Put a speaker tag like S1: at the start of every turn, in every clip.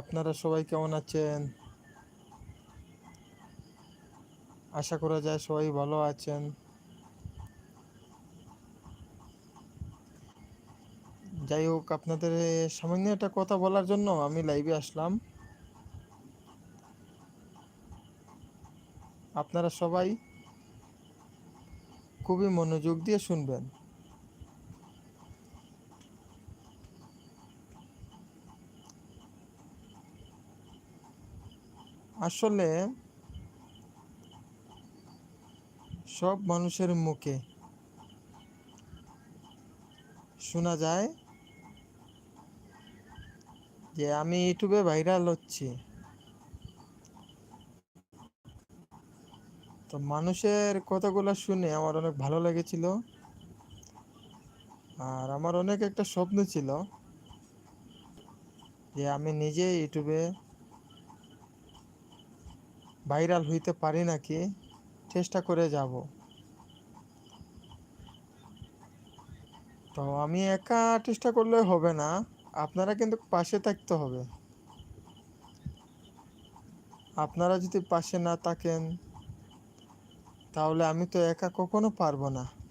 S1: আপনারা সবাই কেমন আছেন? আশা করা যায় সবাই ভালো আছেন। যাই হোক, আপনাদের সামান্য একটা কথা বলার জন্য আমি লাইভে আসলাম। আপনারা সবাই খুবই মনোযোগ দিয়ে শুনবেন। আসলে সব মানুষের মুখে শোনা যায় যে আমি ইউটিউবে ভাইরাল হচ্ছি। তো মানুষের কথাগুলো শুনে আমার অনেক ভালো লেগেছিল। আর আমার অনেক একটা স্বপ্ন ছিল যে আমি নিজে ইউটিউবে ভাইরাল হইতে পারি নাকি? চেষ্টা করে যাব। তো আমি একা চেষ্টা করলে হবে না। আপনারা কিন্তু পাশে থাকতে হবে। আপনারা যদি পাশে না থাকেন, তাহলে আমি তো একা কখনো পারব না।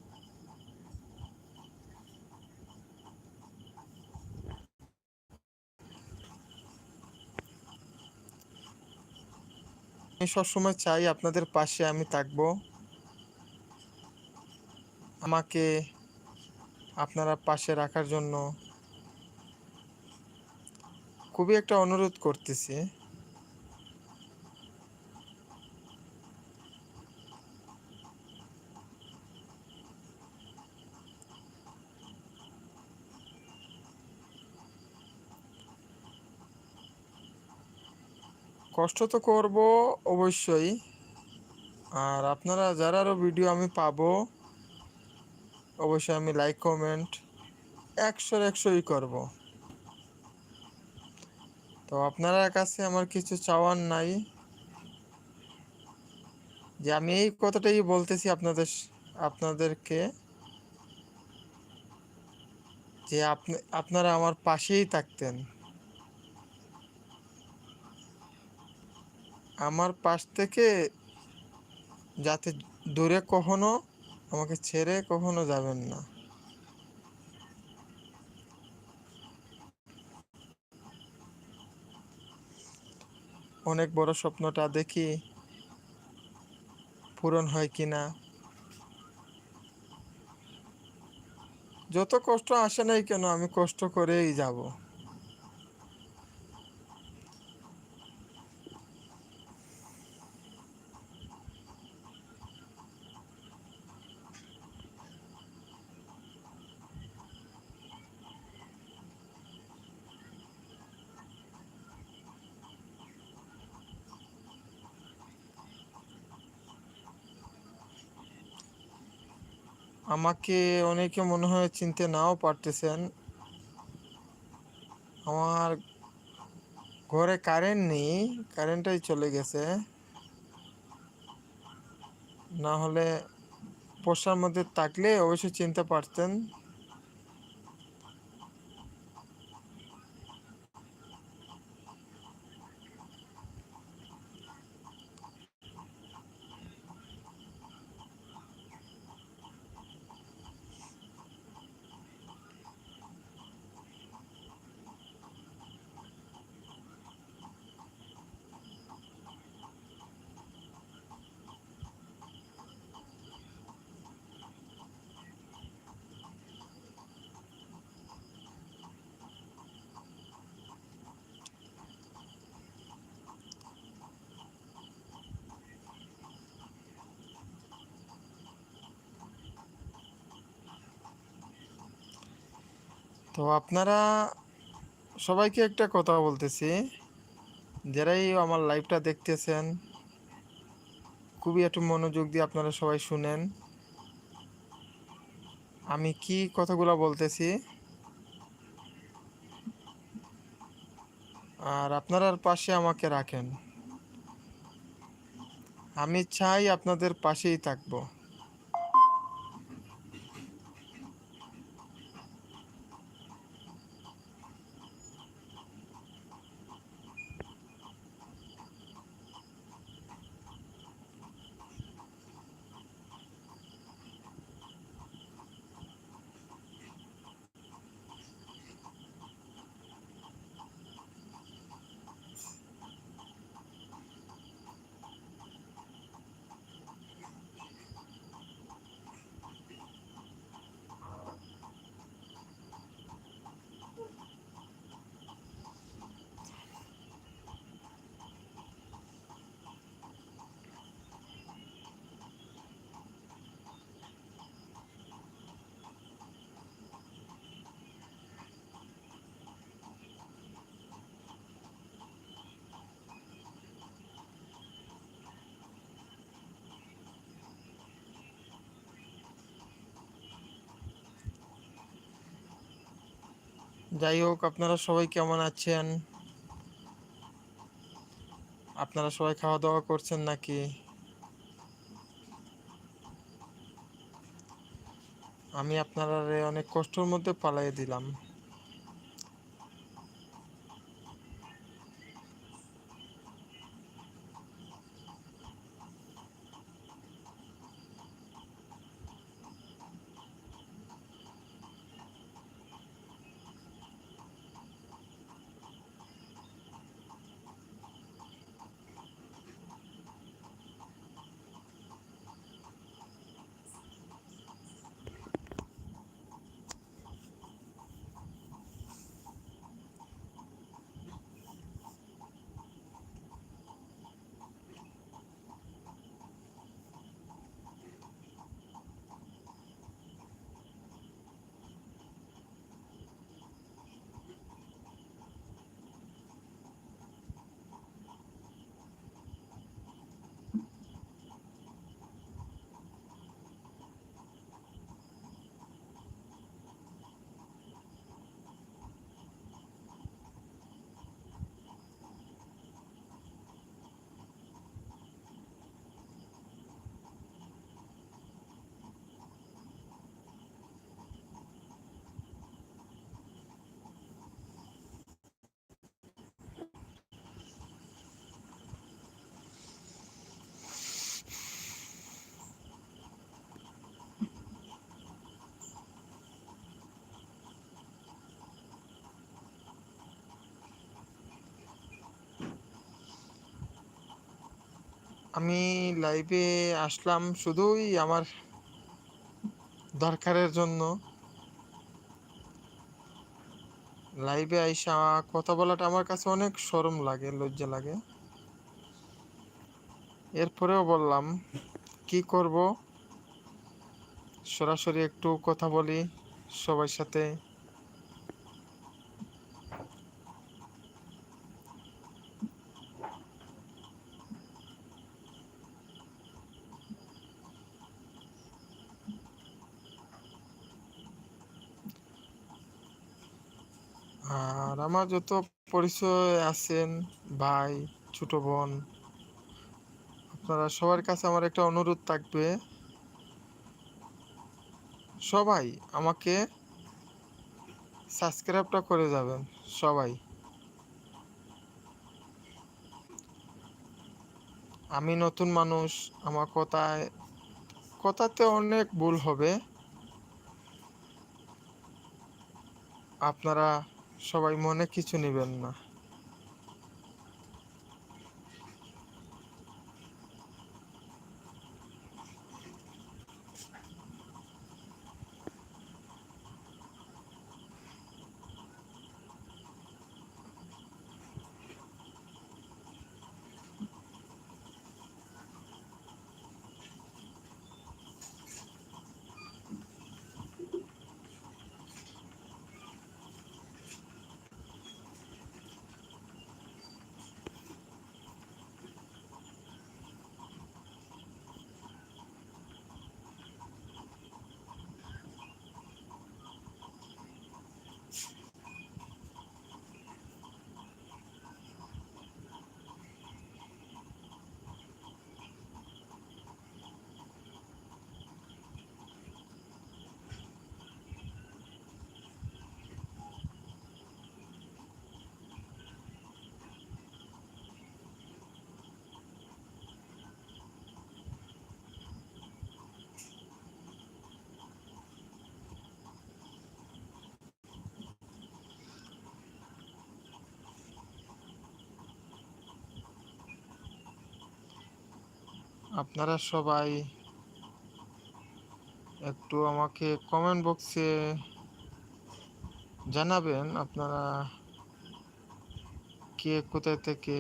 S1: আমি সবসময় চাই আপনাদের পাশে আমি থাকব। আমাকে আপনারা পাশে রাখার জন্য খুবই একটা অনুরোধ করতেছি। কষ্ট তো করব অবশ্যই। আর আপনারা যারা আরও ভিডিও আমি পাবো, অবশ্যই আমি লাইক কমেন্ট একশোর একশোই করব। তো আপনারা কাছে আমার কিছু চাওয়ার নাই। যে আমি এই কথাটাই বলতেছি আপনাদের, আপনাদেরকে। যে আপনি, আপনারা আমার পাশেই থাকতেন। আমার পাশ থেকে যাতে দূরে কখনো, আমাকে ছেড়ে কখনো যাবেন না। অনেক বড় স্বপ্নটা দেখি পূরণ হয় কি না। যত কষ্ট আসে নাই কেন, আমি কষ্ট করেই যাব। আমাকে অনেকে মনে হয় চিনতে নাও পারতেছেন। আমার ঘরে কারেন্ট নেই কারেন্টটাই চলে গেছে। না হলে পোষার মধ্যে থাকলে অবশ্যই চিনতে পারতেন। তো আপনারা সবাইকে একটা কথা বলতেছি। যারাই আমার লাইভটা দেখতেছেন, খুবই একটু মনোযোগ দিয়ে আপনারা সবাই শুনেন। আমি কি কথাগুলো বলতেছি? আর আপনার পাশে আমাকে রাখেন। আমি চাই আপনাদের পাশেই থাকব। যাই হোক, আপনারা সবাই কেমন আছেন? আপনারা সবাই খাওয়া দাওয়া করছেন নাকি? আমি আপনারা অনেক কষ্টের মধ্যে পালাই দিলাম। আমি লাইভে আসলাম শুধুই আমার দরকারের জন্য। লাইভে আইসা কথা বলাটা আমার কাছে অনেক সরম লাগে, লজ্জা লাগে। এরপরেও বললাম, কি করব? সরাসরি একটু কথা বলি সবার সাথে আর আমার যত পরিচয় আছেন ভাই, ছোট বোন, আপনারা সবার কাছে আমার একটা অনুরোধ থাকবে। সবাই আমাকে সাবস্ক্রাইবটা করে যাবেন, সবাই। আমি নতুন মানুষ, আমার কথায়, কথাতে অনেক ভুল হবে। আপনারা সবাই মনে কিছু নেবেন না। আপনারা সবাই একটু আমাকে কমেন্ট বক্সে জানাবেন আপনারা কে কোথায় থেকে